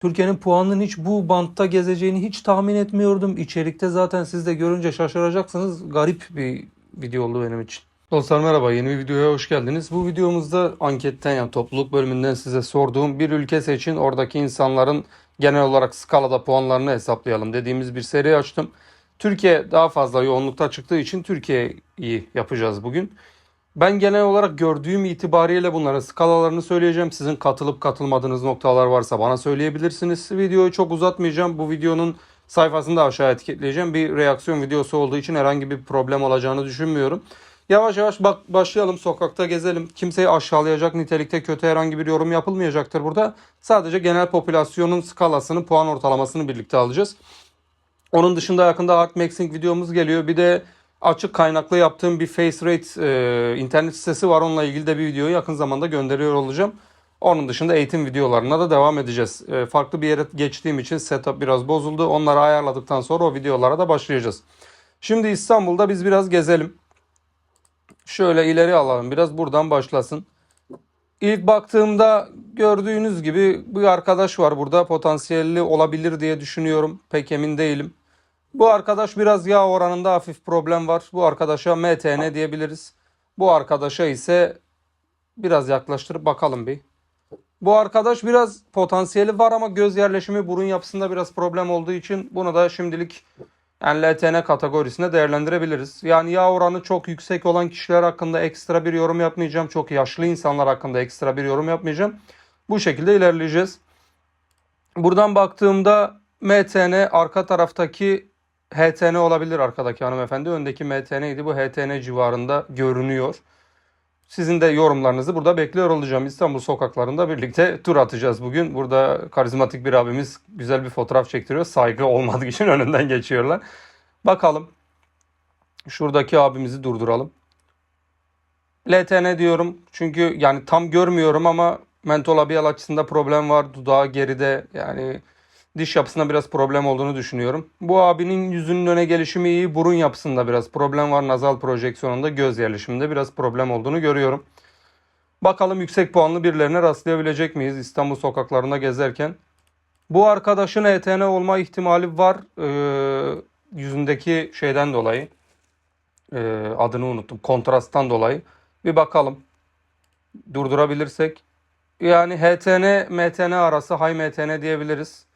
Türkiye'nin puanının hiç bu bantta gezeceğini hiç tahmin etmiyordum. İçerikte zaten siz de görünce şaşıracaksınız. Garip bir video oldu benim için. Dostlar merhaba yeni bir videoya hoş geldiniz. Bu videomuzda anketten yani topluluk bölümünden size sorduğum bir ülke seçin oradaki insanların genel olarak skalada puanlarını hesaplayalım dediğimiz bir seri açtım. Türkiye daha fazla yoğunlukta çıktığı için Türkiye'yi yapacağız bugün. Ben genel olarak gördüğüm itibariyle bunların skalalarını söyleyeceğim. Sizin katılıp katılmadığınız noktalar varsa bana söyleyebilirsiniz. Videoyu çok uzatmayacağım. Bu videonun sayfasını da aşağı etiketleyeceğim. Bir reaksiyon videosu olduğu için herhangi bir problem olacağını düşünmüyorum. Yavaş yavaş bak başlayalım sokakta gezelim. Kimseyi aşağılayacak nitelikte kötü herhangi bir yorum yapılmayacaktır burada. Sadece genel popülasyonun skalasını, puan ortalamasını birlikte alacağız. Onun dışında yakında Art Maxing videomuz geliyor. Bir de açık kaynaklı yaptığım bir Face Rate e, internet sitesi var. Onunla ilgili de bir videoyu yakın zamanda gönderiyor olacağım. Onun dışında eğitim videolarına da devam edeceğiz. E, farklı bir yere geçtiğim için setup biraz bozuldu. Onları ayarladıktan sonra o videolara da başlayacağız. Şimdi İstanbul'da biz biraz gezelim. Şöyle ileri alalım. Biraz buradan başlasın. İlk baktığımda gördüğünüz gibi bir arkadaş var burada. Potansiyelli olabilir diye düşünüyorum. Pek emin değilim. Bu arkadaş biraz yağ oranında hafif problem var. Bu arkadaşa MTN diyebiliriz. Bu arkadaşa ise biraz yaklaştırıp bakalım bir. Bu arkadaş biraz potansiyeli var ama göz yerleşimi burun yapısında biraz problem olduğu için bunu da şimdilik yani LTN kategorisinde değerlendirebiliriz. Yani yağ oranı çok yüksek olan kişiler hakkında ekstra bir yorum yapmayacağım. Çok yaşlı insanlar hakkında ekstra bir yorum yapmayacağım. Bu şekilde ilerleyeceğiz. Buradan baktığımda MTN arka taraftaki HTN olabilir arkadaki hanımefendi. Öndeki MTN idi. Bu HTN civarında görünüyor. Sizin de yorumlarınızı burada bekliyor olacağım. İstanbul sokaklarında birlikte tur atacağız bugün. Burada karizmatik bir abimiz güzel bir fotoğraf çektiriyor. Saygı olmadığı için önünden geçiyorlar. Bakalım. Şuradaki abimizi durduralım. LTN diyorum. Çünkü yani tam görmüyorum ama mentol labiyal açısında problem var. Dudağı geride yani diş yapısında biraz problem olduğunu düşünüyorum. Bu abinin yüzünün öne gelişimi iyi. Burun yapısında biraz problem var. Nazal projeksiyonunda göz yerleşiminde biraz problem olduğunu görüyorum. Bakalım yüksek puanlı birilerine rastlayabilecek miyiz İstanbul sokaklarında gezerken. Bu arkadaşın ETN olma ihtimali var. Ee, yüzündeki şeyden dolayı. Ee, adını unuttum. Kontrasttan dolayı. Bir bakalım. Durdurabilirsek. Yani HTN, MTN arası High MTN diyebiliriz.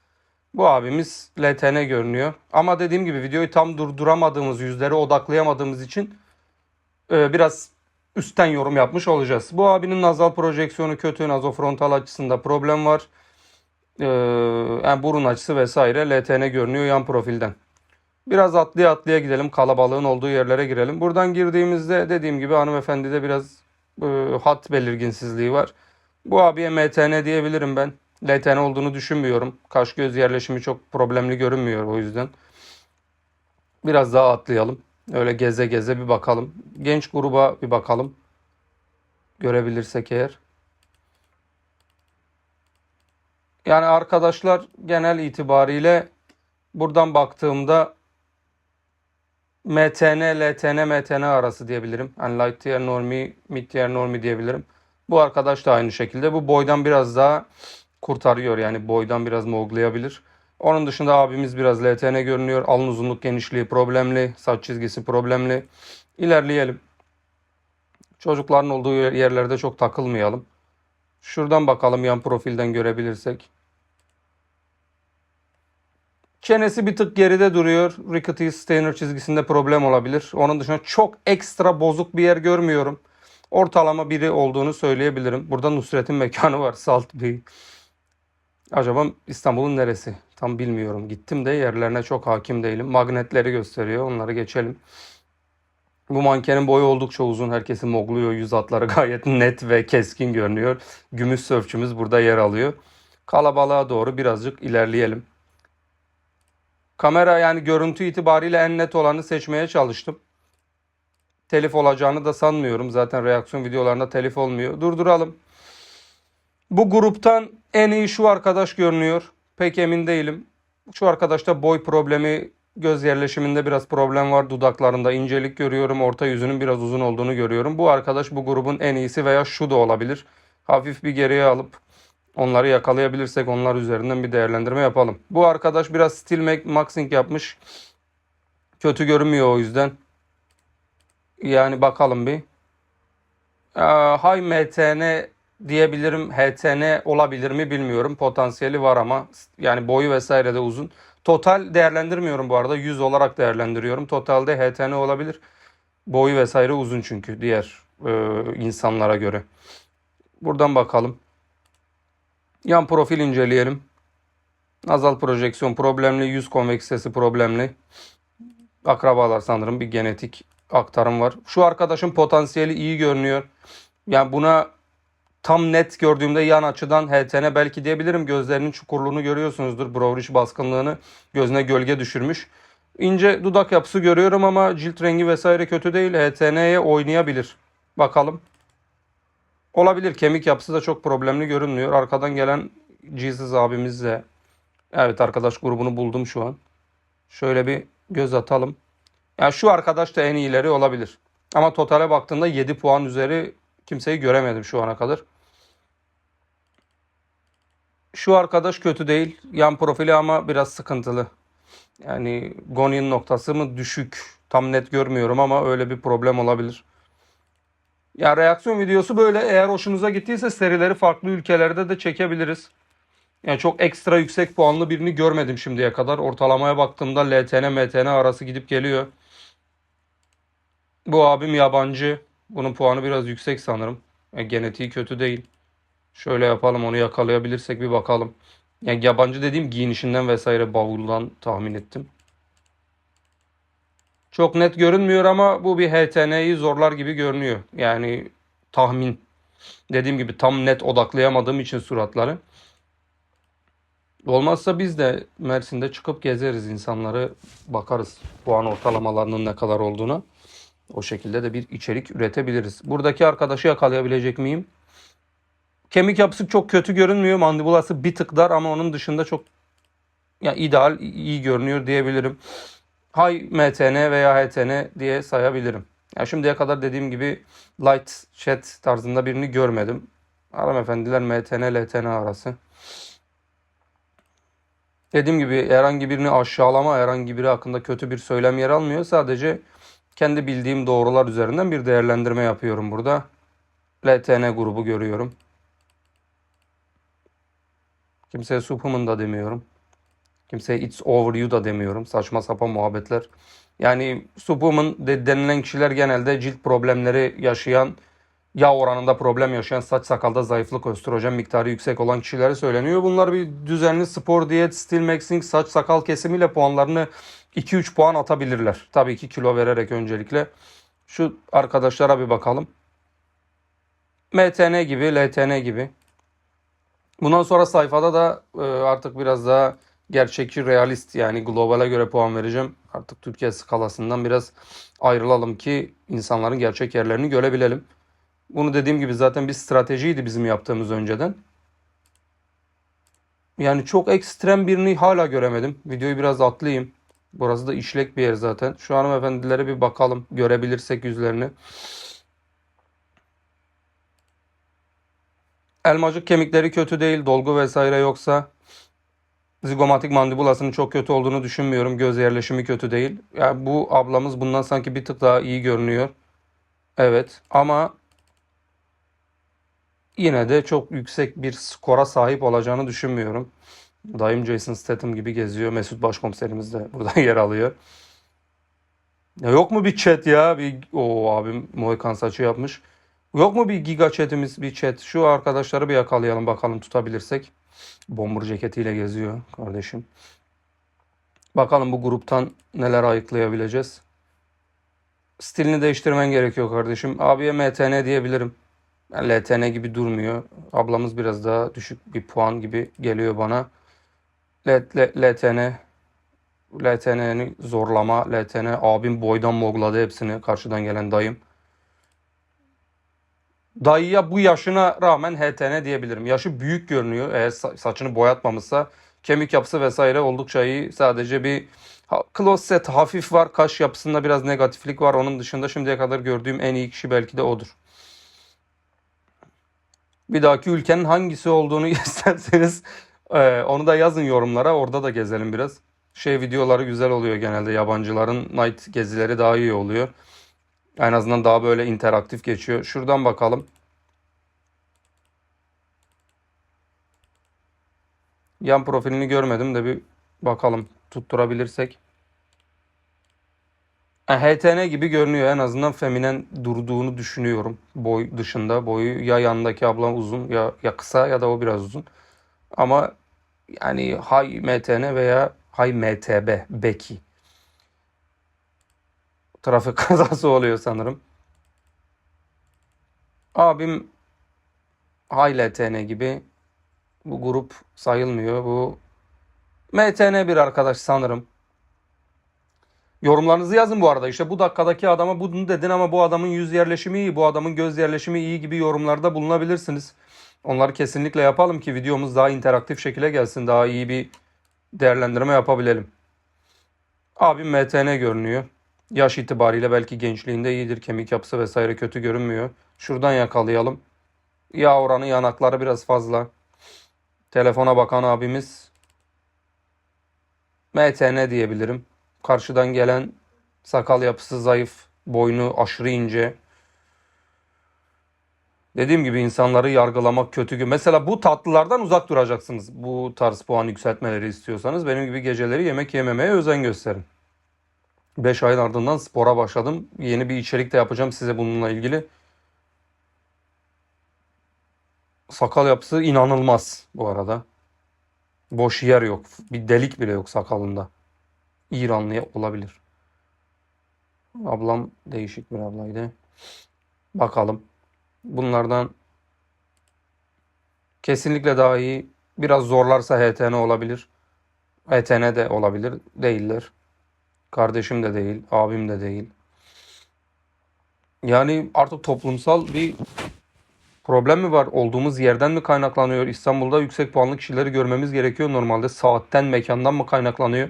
Bu abimiz LTN görünüyor. Ama dediğim gibi videoyu tam durduramadığımız, yüzlere odaklayamadığımız için e, biraz üstten yorum yapmış olacağız. Bu abinin nazal projeksiyonu kötü, nazofrontal açısında problem var. E, yani burun açısı vesaire LTN görünüyor yan profilden. Biraz atlaya atlaya gidelim. Kalabalığın olduğu yerlere girelim. Buradan girdiğimizde dediğim gibi hanımefendide biraz e, hat belirginsizliği var. Bu abiye MTN diyebilirim ben. LTN olduğunu düşünmüyorum. Kaş göz yerleşimi çok problemli görünmüyor o yüzden. Biraz daha atlayalım. Öyle geze geze bir bakalım. Genç gruba bir bakalım. Görebilirsek eğer. Yani arkadaşlar genel itibariyle buradan baktığımda MTN, LTN, MTN arası diyebilirim. Yani light tier normi, mid tier normi diyebilirim. Bu arkadaş da aynı şekilde. Bu boydan biraz daha kurtarıyor. Yani boydan biraz moglayabilir. Onun dışında abimiz biraz LTN görünüyor. Alın uzunluk genişliği problemli. Saç çizgisi problemli. İlerleyelim. Çocukların olduğu yerlerde çok takılmayalım. Şuradan bakalım yan profilden görebilirsek. Çenesi bir tık geride duruyor. Rickety Steiner çizgisinde problem olabilir. Onun dışında çok ekstra bozuk bir yer görmüyorum. Ortalama biri olduğunu söyleyebilirim. Burada Nusret'in mekanı var. Salt Bey. Acaba İstanbul'un neresi? Tam bilmiyorum. Gittim de yerlerine çok hakim değilim. Magnetleri gösteriyor. Onları geçelim. Bu mankenin boyu oldukça uzun. Herkesi mogluyor. Yüz hatları gayet net ve keskin görünüyor. Gümüş sörfçümüz burada yer alıyor. Kalabalığa doğru birazcık ilerleyelim. Kamera yani görüntü itibariyle en net olanı seçmeye çalıştım. Telif olacağını da sanmıyorum. Zaten reaksiyon videolarında telif olmuyor. Durduralım. Bu gruptan en iyi şu arkadaş görünüyor. Pek emin değilim. Şu arkadaşta boy problemi, göz yerleşiminde biraz problem var. Dudaklarında incelik görüyorum. Orta yüzünün biraz uzun olduğunu görüyorum. Bu arkadaş bu grubun en iyisi veya şu da olabilir. Hafif bir geriye alıp Onları yakalayabilirsek onlar üzerinden bir değerlendirme yapalım. Bu arkadaş biraz stil ma- maxing yapmış. Kötü görünmüyor o yüzden. Yani bakalım bir. High MTN diyebilirim. HTN olabilir mi bilmiyorum. Potansiyeli var ama yani boyu vesaire de uzun. Total değerlendirmiyorum bu arada. 100 olarak değerlendiriyorum. Totalde HTN olabilir. Boyu vesaire uzun çünkü diğer e, insanlara göre. Buradan bakalım. Yan profil inceleyelim. Nazal projeksiyon problemli, yüz konveksitesi problemli. Akrabalar sanırım bir genetik aktarım var. Şu arkadaşın potansiyeli iyi görünüyor. Yani buna tam net gördüğümde yan açıdan HTN belki diyebilirim. Gözlerinin çukurluğunu görüyorsunuzdur. Brownish baskınlığını gözüne gölge düşürmüş. İnce dudak yapısı görüyorum ama cilt rengi vesaire kötü değil. HTN'ye oynayabilir. Bakalım. Olabilir. Kemik yapısı da çok problemli görünmüyor. Arkadan gelen Jesus abimiz de. Evet arkadaş grubunu buldum şu an. Şöyle bir göz atalım. Yani şu arkadaş da en iyileri olabilir. Ama totale baktığında 7 puan üzeri kimseyi göremedim şu ana kadar. Şu arkadaş kötü değil. Yan profili ama biraz sıkıntılı. Yani Goni'nin noktası mı düşük. Tam net görmüyorum ama öyle bir problem olabilir. Ya reaksiyon videosu böyle. Eğer hoşunuza gittiyse serileri farklı ülkelerde de çekebiliriz. Yani çok ekstra yüksek puanlı birini görmedim şimdiye kadar. Ortalamaya baktığımda LTN, MTN arası gidip geliyor. Bu abim yabancı. Bunun puanı biraz yüksek sanırım. Yani genetiği kötü değil. Şöyle yapalım onu yakalayabilirsek bir bakalım. Yani yabancı dediğim giyinişinden vesaire bavuldan tahmin ettim. Çok net görünmüyor ama bu bir HTN'yi zorlar gibi görünüyor. Yani tahmin. Dediğim gibi tam net odaklayamadığım için suratları. Olmazsa biz de Mersin'de çıkıp gezeriz insanları bakarız puan ortalamalarının ne kadar olduğuna. O şekilde de bir içerik üretebiliriz. Buradaki arkadaşı yakalayabilecek miyim? Kemik yapısı çok kötü görünmüyor. Mandibulası bir tık dar ama onun dışında çok ya ideal iyi görünüyor diyebilirim. High MTN veya HTN diye sayabilirim. Ya şimdiye kadar dediğim gibi light chat tarzında birini görmedim. Hanımefendiler MTN LTN arası. Dediğim gibi herhangi birini aşağılama, herhangi biri hakkında kötü bir söylem yer almıyor. Sadece kendi bildiğim doğrular üzerinden bir değerlendirme yapıyorum burada. LTN grubu görüyorum. Kimseye Superman da demiyorum. Kimseye It's Over You da demiyorum. Saçma sapan muhabbetler. Yani Superman de denilen kişiler genelde cilt problemleri yaşayan, yağ oranında problem yaşayan, saç sakalda zayıflık, östrojen miktarı yüksek olan kişilere söyleniyor. Bunlar bir düzenli spor, diyet, stil maxing, saç sakal kesimiyle puanlarını 2-3 puan atabilirler. Tabii ki kilo vererek öncelikle. Şu arkadaşlara bir bakalım. MTN gibi, LTN gibi. Bundan sonra sayfada da e, artık biraz daha gerçekçi, realist yani globale göre puan vereceğim. Artık Türkiye skalasından biraz ayrılalım ki insanların gerçek yerlerini görebilelim. Bunu dediğim gibi zaten bir stratejiydi bizim yaptığımız önceden. Yani çok ekstrem birini hala göremedim. Videoyu biraz atlayayım. Burası da işlek bir yer zaten. Şu hanımefendilere bir bakalım. Görebilirsek yüzlerini. Elmacık kemikleri kötü değil. Dolgu vesaire yoksa. Zigomatik mandibulasının çok kötü olduğunu düşünmüyorum. Göz yerleşimi kötü değil. Yani bu ablamız bundan sanki bir tık daha iyi görünüyor. Evet ama yine de çok yüksek bir skora sahip olacağını düşünmüyorum. Dayım Jason Statham gibi geziyor. Mesut Başkomiserimiz de burada yer alıyor. Ya yok mu bir chat ya? Bir o abim Mohikan saçı yapmış. Yok mu bir giga chatimiz bir chat? Şu arkadaşları bir yakalayalım bakalım tutabilirsek. Bomber ceketiyle geziyor kardeşim. Bakalım bu gruptan neler ayıklayabileceğiz. Stilini değiştirmen gerekiyor kardeşim. Abiye MTN diyebilirim. LTN gibi durmuyor. Ablamız biraz daha düşük bir puan gibi geliyor bana. LTN LTN'ni zorlama. LTN abim boydan mogladı hepsini karşıdan gelen dayım. Dayıya bu yaşına rağmen HTN diyebilirim. Yaşı büyük görünüyor eğer sa- saçını boyatmamışsa. Kemik yapısı vesaire oldukça iyi. Sadece bir ha- closet hafif var. Kaş yapısında biraz negatiflik var. Onun dışında şimdiye kadar gördüğüm en iyi kişi belki de odur. Bir dahaki ülkenin hangisi olduğunu isterseniz e, onu da yazın yorumlara. Orada da gezelim biraz. Şey videoları güzel oluyor genelde. Yabancıların night gezileri daha iyi oluyor. En azından daha böyle interaktif geçiyor. Şuradan bakalım. Yan profilini görmedim de bir bakalım tutturabilirsek. E, HTN gibi görünüyor. En azından feminen durduğunu düşünüyorum. Boy dışında. Boyu ya yanındaki ablam uzun ya, ya kısa ya da o biraz uzun. Ama yani Hay MTN veya Hay MTB Beki. Trafik kazası oluyor sanırım. Abim Hay LTN gibi bu grup sayılmıyor. Bu MTN bir arkadaş sanırım. Yorumlarınızı yazın bu arada. İşte bu dakikadaki adama bunu dedin ama bu adamın yüz yerleşimi iyi, bu adamın göz yerleşimi iyi gibi yorumlarda bulunabilirsiniz. Onları kesinlikle yapalım ki videomuz daha interaktif şekilde gelsin. Daha iyi bir değerlendirme yapabilelim. Abim MTN görünüyor. Yaş itibariyle belki gençliğinde iyidir. Kemik yapısı vesaire kötü görünmüyor. Şuradan yakalayalım. Yağ oranı yanakları biraz fazla. Telefona bakan abimiz MTN diyebilirim. Karşıdan gelen sakal yapısı zayıf, boynu aşırı ince. Dediğim gibi insanları yargılamak kötü. Mesela bu tatlılardan uzak duracaksınız. Bu tarz puan yükseltmeleri istiyorsanız benim gibi geceleri yemek yememeye özen gösterin. 5 ayın ardından spora başladım. Yeni bir içerik de yapacağım size bununla ilgili. Sakal yapısı inanılmaz bu arada. Boş yer yok. Bir delik bile yok sakalında. İranlı olabilir. Ablam değişik bir ablaydı. Bakalım. Bunlardan kesinlikle daha iyi. Biraz zorlarsa HTN olabilir. HTN de olabilir. Değiller. Kardeşim de değil. Abim de değil. Yani artık toplumsal bir problem mi var? Olduğumuz yerden mi kaynaklanıyor? İstanbul'da yüksek puanlı kişileri görmemiz gerekiyor normalde. Saatten, mekandan mı kaynaklanıyor?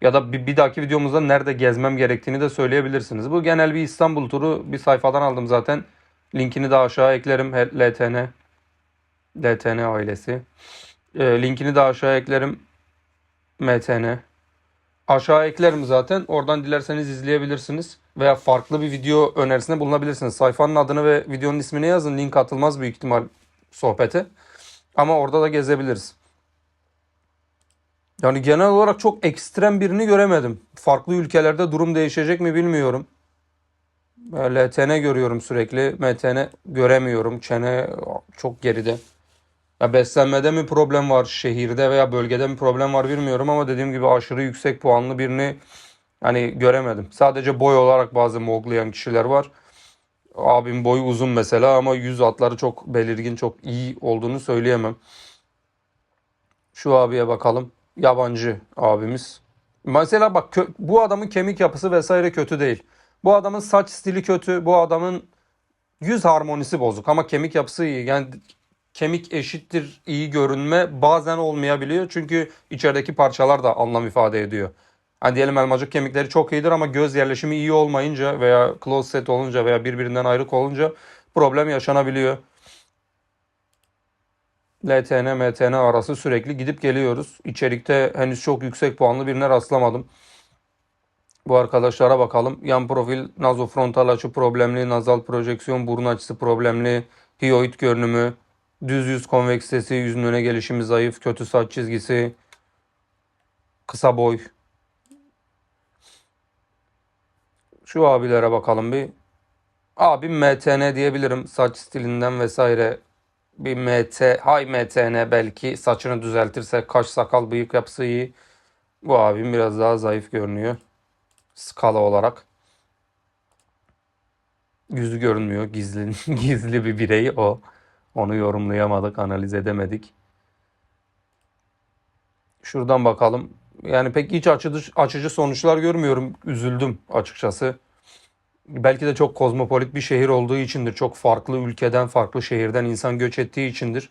Ya da bir, bir dahaki videomuzda nerede gezmem gerektiğini de söyleyebilirsiniz. Bu genel bir İstanbul turu bir sayfadan aldım zaten. Linkini de aşağı eklerim. LTN. LTN ailesi. E, linkini de aşağı eklerim. MTN. Aşağı eklerim zaten. Oradan dilerseniz izleyebilirsiniz. Veya farklı bir video önerisinde bulunabilirsiniz. Sayfanın adını ve videonun ismini yazın. Link atılmaz büyük ihtimal sohbete. Ama orada da gezebiliriz. Yani genel olarak çok ekstrem birini göremedim. Farklı ülkelerde durum değişecek mi bilmiyorum. E, LTN görüyorum sürekli. MTN göremiyorum. Çene çok geride. Ya beslenmede mi problem var, şehirde veya bölgede mi problem var bilmiyorum ama dediğim gibi aşırı yüksek puanlı birini hani göremedim. Sadece boy olarak bazı moglayan kişiler var. Abim boyu uzun mesela ama yüz hatları çok belirgin, çok iyi olduğunu söyleyemem. Şu abiye bakalım. Yabancı abimiz. Mesela bak bu adamın kemik yapısı vesaire kötü değil. Bu adamın saç stili kötü. Bu adamın yüz harmonisi bozuk ama kemik yapısı iyi. Yani kemik eşittir iyi görünme bazen olmayabiliyor. Çünkü içerideki parçalar da anlam ifade ediyor. Hani diyelim elmacık kemikleri çok iyidir ama göz yerleşimi iyi olmayınca veya close set olunca veya birbirinden ayrık olunca problem yaşanabiliyor. LTN, MTN arası sürekli gidip geliyoruz. İçerikte henüz çok yüksek puanlı birine rastlamadım. Bu arkadaşlara bakalım. Yan profil nazofrontal açı problemli, nazal projeksiyon, burun açısı problemli, hioid görünümü, düz yüz konveksitesi, yüzün öne gelişimi zayıf, kötü saç çizgisi, kısa boy. Şu abilere bakalım bir. Abim MTN diyebilirim saç stilinden vesaire. Bir MT, hay MTN belki saçını düzeltirse kaş sakal bıyık yapısı iyi. Bu abim biraz daha zayıf görünüyor. Skala olarak. Yüzü görünmüyor. Gizli, gizli bir birey o. Onu yorumlayamadık, analiz edemedik. Şuradan bakalım. Yani pek iç açıcı, açıcı sonuçlar görmüyorum. Üzüldüm açıkçası. Belki de çok kozmopolit bir şehir olduğu içindir. Çok farklı ülkeden, farklı şehirden insan göç ettiği içindir.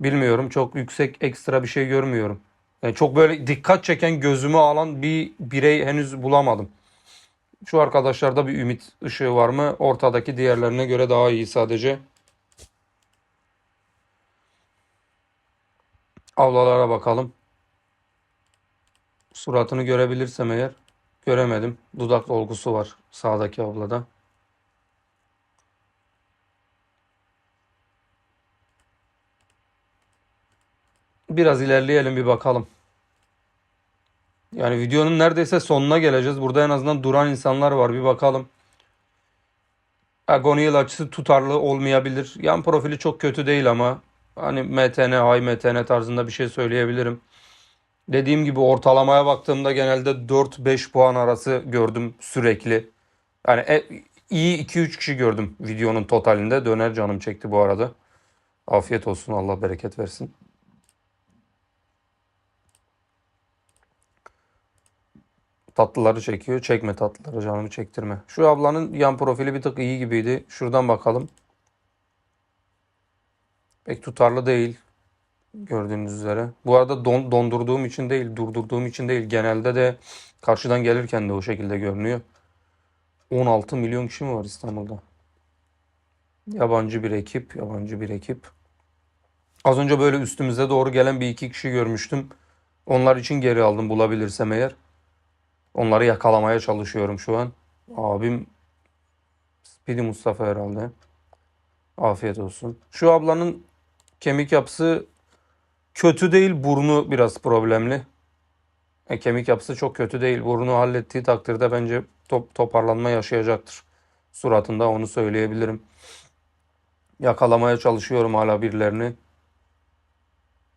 Bilmiyorum. Çok yüksek ekstra bir şey görmüyorum. Yani çok böyle dikkat çeken, gözümü alan bir birey henüz bulamadım. Şu arkadaşlarda bir ümit ışığı var mı? Ortadaki diğerlerine göre daha iyi sadece. Avlalara bakalım. Suratını görebilirsem eğer. Göremedim. Dudak dolgusu var sağdaki ablada. Biraz ilerleyelim bir bakalım. Yani videonun neredeyse sonuna geleceğiz. Burada en azından duran insanlar var. Bir bakalım. Agonial açısı tutarlı olmayabilir. Yan profili çok kötü değil ama hani MTN, High MTN tarzında bir şey söyleyebilirim. Dediğim gibi ortalamaya baktığımda genelde 4-5 puan arası gördüm sürekli. Yani e- iyi 2-3 kişi gördüm videonun totalinde. Döner canım çekti bu arada. Afiyet olsun Allah bereket versin. Tatlıları çekiyor. Çekme tatlıları canımı çektirme. Şu ablanın yan profili bir tık iyi gibiydi. Şuradan bakalım. Pek tutarlı değil. Gördüğünüz üzere. Bu arada don- dondurduğum için değil, durdurduğum için değil. Genelde de karşıdan gelirken de o şekilde görünüyor. 16 milyon kişi mi var İstanbul'da? Yabancı bir ekip, yabancı bir ekip. Az önce böyle üstümüze doğru gelen bir iki kişi görmüştüm. Onlar için geri aldım bulabilirsem eğer. Onları yakalamaya çalışıyorum şu an. Abim Speedy Mustafa herhalde. Afiyet olsun. Şu ablanın kemik yapısı kötü değil, burnu biraz problemli. E, kemik yapısı çok kötü değil. Burnu hallettiği takdirde bence top, toparlanma yaşayacaktır. Suratında onu söyleyebilirim. Yakalamaya çalışıyorum hala birilerini.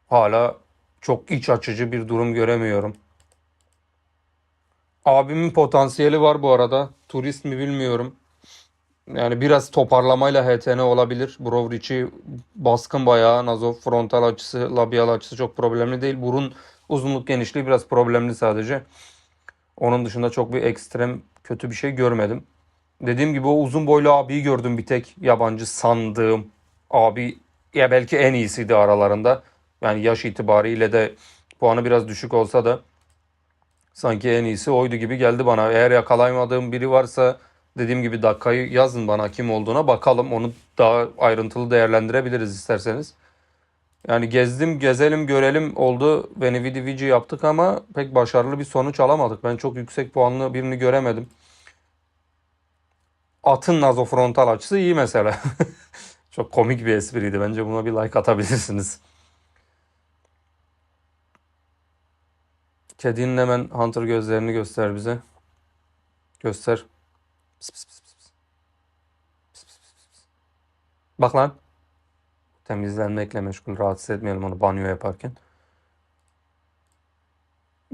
Hala çok iç açıcı bir durum göremiyorum. Abimin potansiyeli var bu arada. Turist mi bilmiyorum. Yani biraz toparlamayla HTN olabilir. Brow içi baskın bayağı. Nazo frontal açısı, labial açısı çok problemli değil. Burun uzunluk genişliği biraz problemli sadece. Onun dışında çok bir ekstrem kötü bir şey görmedim. Dediğim gibi o uzun boylu abiyi gördüm bir tek yabancı sandığım abi ya belki en iyisiydi aralarında. Yani yaş itibariyle de puanı biraz düşük olsa da sanki en iyisi oydu gibi geldi bana. Eğer yakalayamadığım biri varsa dediğim gibi dakikayı yazın bana kim olduğuna bakalım. Onu daha ayrıntılı değerlendirebiliriz isterseniz. Yani gezdim, gezelim, görelim oldu. Beni vidi vici yaptık ama pek başarılı bir sonuç alamadık. Ben çok yüksek puanlı birini göremedim. Atın nazofrontal açısı iyi mesela. Çok komik bir espriydi. Bence buna bir like atabilirsiniz. Kedinin hemen Hunter gözlerini göster bize. Göster. Bak lan. Temizlenmekle meşgul. Rahatsız etmeyelim onu banyo yaparken.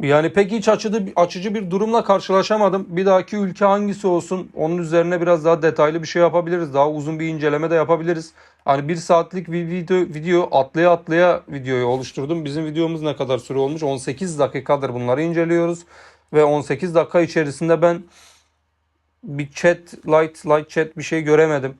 Yani pek hiç açıcı, açıcı bir durumla karşılaşamadım. Bir dahaki ülke hangisi olsun onun üzerine biraz daha detaylı bir şey yapabiliriz. Daha uzun bir inceleme de yapabiliriz. Hani bir saatlik bir video, video atlaya atlaya videoyu oluşturdum. Bizim videomuz ne kadar süre olmuş? 18 dakikadır bunları inceliyoruz. Ve 18 dakika içerisinde ben bir chat, light, light chat bir şey göremedim.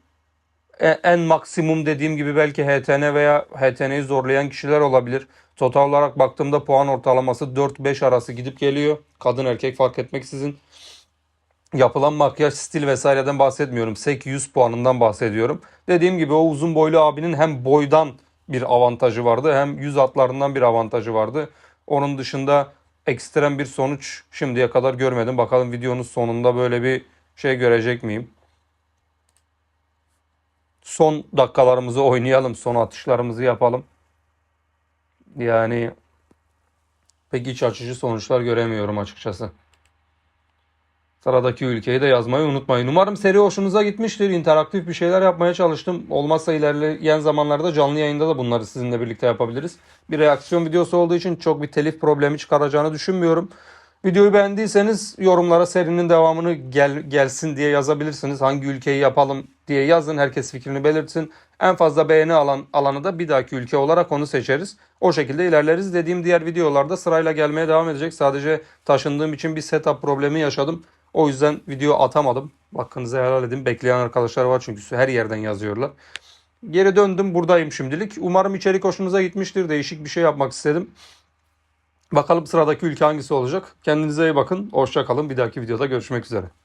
E- En maksimum dediğim gibi belki HTN veya HTN'yi zorlayan kişiler olabilir. Total olarak baktığımda puan ortalaması 4-5 arası gidip geliyor. Kadın erkek fark etmeksizin. Yapılan makyaj stil vesaireden bahsetmiyorum. Sek 100 puanından bahsediyorum. Dediğim gibi o uzun boylu abinin hem boydan bir avantajı vardı hem yüz hatlarından bir avantajı vardı. Onun dışında ekstrem bir sonuç şimdiye kadar görmedim. Bakalım videonun sonunda böyle bir şey görecek miyim? Son dakikalarımızı oynayalım. Son atışlarımızı yapalım. Yani pek iç açıcı sonuçlar göremiyorum açıkçası. Sıradaki ülkeyi de yazmayı unutmayın. Umarım seri hoşunuza gitmiştir. İnteraktif bir şeyler yapmaya çalıştım. Olmazsa ilerleyen zamanlarda canlı yayında da bunları sizinle birlikte yapabiliriz. Bir reaksiyon videosu olduğu için çok bir telif problemi çıkaracağını düşünmüyorum. Videoyu beğendiyseniz yorumlara serinin devamını gel, gelsin diye yazabilirsiniz. Hangi ülkeyi yapalım diye yazın. Herkes fikrini belirtsin. En fazla beğeni alan alanı da bir dahaki ülke olarak onu seçeriz. O şekilde ilerleriz. Dediğim diğer videolarda sırayla gelmeye devam edecek. Sadece taşındığım için bir setup problemi yaşadım. O yüzden video atamadım. Hakkınızı helal edin. Bekleyen arkadaşlar var çünkü her yerden yazıyorlar. Geri döndüm. Buradayım şimdilik. Umarım içerik hoşunuza gitmiştir. Değişik bir şey yapmak istedim. Bakalım sıradaki ülke hangisi olacak. Kendinize iyi bakın. Hoşça kalın. Bir dahaki videoda görüşmek üzere.